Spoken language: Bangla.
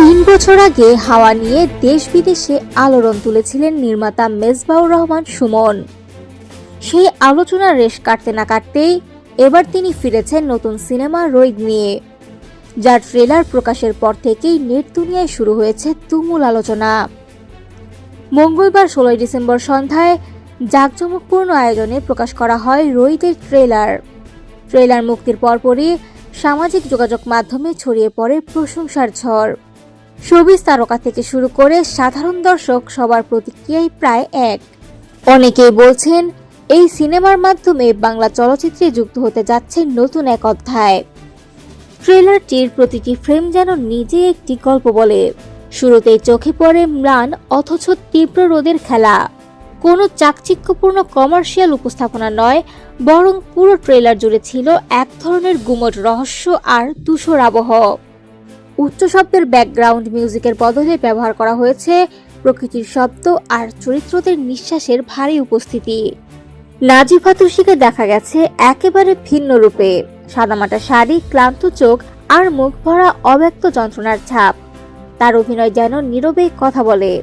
তিন বছর আগে হাওয়া নিয়ে দেশ বিদেশে আলোড়ন তুলেছিলেন নির্মাতা মেজবাউর রহমান সুমন। সেই আলোচনার রেশ কাটতে না কাটতেই এবার তিনি ফিরেছেন নতুন সিনেমা রোহিত নিয়ে। যার ট্রেলার প্রকাশের পর থেকেই নেট দুনিয়ায় শুরু হয়েছে তুমুল আলোচনা। মঙ্গলবার ষোলোই ডিসেম্বর সন্ধ্যায় জাঁকজমকপূর্ণ আয়োজনে প্রকাশ করা হয় রোহিতের ট্রেলার। ট্রেলার মুক্তির পরপরই সামাজিক যোগাযোগ মাধ্যমে ছড়িয়ে পড়ে প্রশংসার ঝড়। শোবিজ তারকা থেকে শুরু করে সাধারণ দর্শক সবার প্রতিক্রিয়াই প্রায় এক। অনেকেই বলছেন, এই সিনেমার মাধ্যমে বাংলা চলচ্চিত্রে যুক্ত হতে যাচ্ছে নতুন এক অধ্যায়। ট্রেলারটির প্রতিটি ফ্রেম যেন নিজে একটি গল্প বলে। শুরুতেই চোখে পড়ে ম্লান, অথচ তীব্র রোদের খেলা। কোনো চাকচিক্যপূর্ণ কমার্শিয়াল উপস্থাপনা নয়, বরং পুরো ট্রেলার জুড়ে ছিল এক ধরনের গুমট রহস্য আর তুষর আবহ। উচ্চ শব্দের ব্যাকগ্রাউন্ড মিউজিকের বদলে ব্যবহার করা হয়েছে প্রকৃতির শব্দ আর চরিত্রদের নিঃশ্বাসের ভারী উপস্থিতি। নাজিফা তুষিকে দেখা গেছে একেবারে ভিন্ন রূপে। সাদামাটা শাড়ি, ক্লান্ত চোখ আর মুখ ভরা অব্যক্ত যন্ত্রণার ছাপ। তার অভিনয় যেন নীরবে কথা বলে।